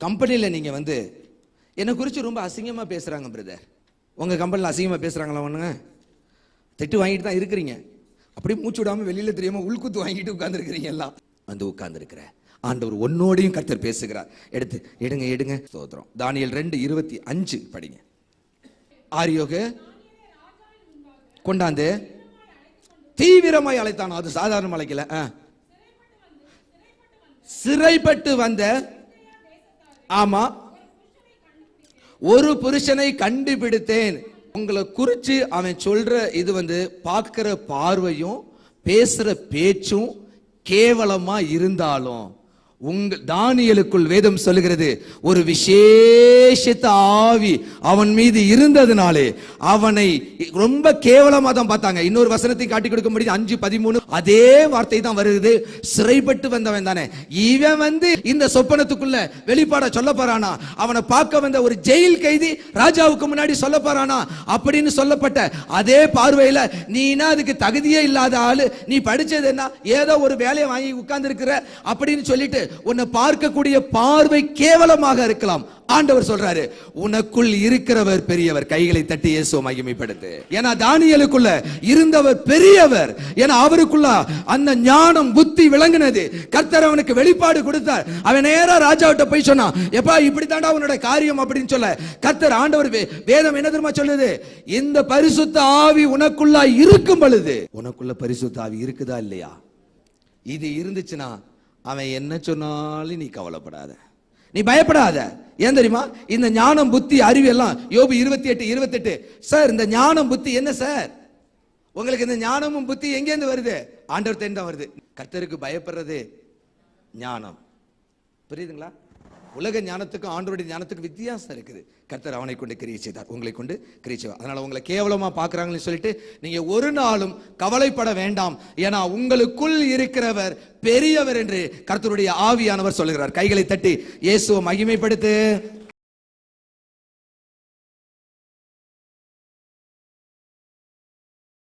கம்பெனியில் நீங்கள் வந்து என்னை குறித்து ரொம்ப அசிங்கமாக பேசுகிறாங்க பிரதர் உங்கள் கம்பெனியில் அசிங்கமாக பேசுகிறாங்களா ஒன்றுங்க திட்டு வாங்கிட்டு தான் இருக்கிறீங்க. அப்படியே மூச்சு விடாமல் வெளியில் தெரியாமல் உள்குத்து வாங்கிட்டு உட்காந்துருக்கிறீங்க எல்லாம். வந்து உட்காந்துருக்கிற ஆண்டவர் ஒன்னோடையும் கர்த்தர் பேசுகிறார். எடுத்து எடுங்க எடுங்க. சோதரம் தானியல் ரெண்டு இருபத்தி அஞ்சு. படிங்க. ஆரியோக. கொண்டாந்து. தீவிரமாய் அழைத்தான். அது சாதாரண அழைக்கல ஆ. சிறைப்பட்டு வந்த ஆமா. ஒரு புருஷனை கண்டுபிடித்தேன். உங்களை குறித்து அவன் சொல்ற இது வந்து பார்க்கிற பார்வையும் பேசுற பேச்சும் கேவலமா இருந்தாலும் உங்க தானியலுக்குள் வேதம் சொல்லுகிறது ஒரு விசேஷத்த ஆவி அவன் மீது இருந்ததுனாலே அவனை ரொம்ப கேவலமா தான் பார்த்தாங்க. இன்னொரு வசனத்தை காட்டி கொடுக்க முடியுது அஞ்சு பதிமூணு அதே வார்த்தை தான் வருது சிறைப்பட்டு வந்தவன் தானே. இவன் வந்து இந்த சொப்பனத்துக்குள்ள வெளிப்பாட சொல்ல போறானா? அவனை பார்க்க வந்த ஒரு ஜெயில் கைதி ராஜாவுக்கு முன்னாடி சொல்ல போறானா? அப்படின்னு சொல்லப்பட்ட அதே பார்வையில நீனா அதுக்கு தகுதியே இல்லாத ஆளு? நீ படிச்சது என்ன? ஏதோ ஒரு வேலையை வாங்கி உட்கார்ந்து இருக்கிற அப்படின்னு சொல்லிட்டு உன்னை பார்க்கக்கூடிய பார்வை கேவலமாக இருக்கலாம். ஆண்டவர் சொல்றாரு உனக்குள் இருக்கிறவர் பெரியவர். கைகளை தட்டி இயேசு மகிமைப்படுத்து. ஏன்னா தானியலுக்குள்ள இருந்தவர் பெரியவர். ஏன்னா அவருக்குள்ள அந்த ஞானம் புத்தி விளங்குனது. கர்த்தர் அவனுக்கு வெளிப்பாடு கொடுத்தார். அவன் நேரா ராஜாவிட்ட போய் சொன்னான் எப்பா இப்படி தாண்டா உன்னோட காரியம்? அப்படின்னு சொல்ல கர்த்தர் ஆண்டவர் வே- வேதம் என்ன தெரியுமா சொல்லுது? இந்த பரிசுத்த ஆவி உனக்குள்ள இருக்கும் பொழுது. உனக்குள்ள பரிசுத்த ஆவி இருக்குதா இல்லையா? இது இருந்துச்சுன்னா அவன் என்ன சொன்னாலும் நீ கவலைப்படாத. நீ பயப்படாத. ஏன் தெரியுமா? இந்த ஞானம் புத்தி அறிவு எல்லாம் யோபு இருபத்தி எட்டு இருபத்தெட்டு. சார் இந்த ஞானம் புத்தி என்ன சார் உங்களுக்கு இந்த ஞானமும் புத்தி எங்கேருந்து வருது? ஆண்டவர் தான் வருது. கர்த்தருக்கு பயப்படுறது ஞானம். புரியுதுங்களா? உலக ஞானத்துக்கும் ஆண்டோடைய ஞானத்துக்கும் வித்தியாசம் இருக்குது. கர்த்தர் அவனை கொண்டு கிரியை செய்தார். உங்களை கொண்டு கிரியை செய்வார். அதனால உங்களை கேவலமா பார்க்குறாங்கன்னு சொல்லிட்டு நீங்க ஒரு நாளும் கவலைப்பட வேண்டாம். ஏன்னா உங்களுக்குள் இருக்கிறவர் பெரியவர் என்று கர்த்தருடைய ஆவியானவர் சொல்லுகிறார். கைகளை தட்டி இயேசுவை மகிமைப்படுத்து.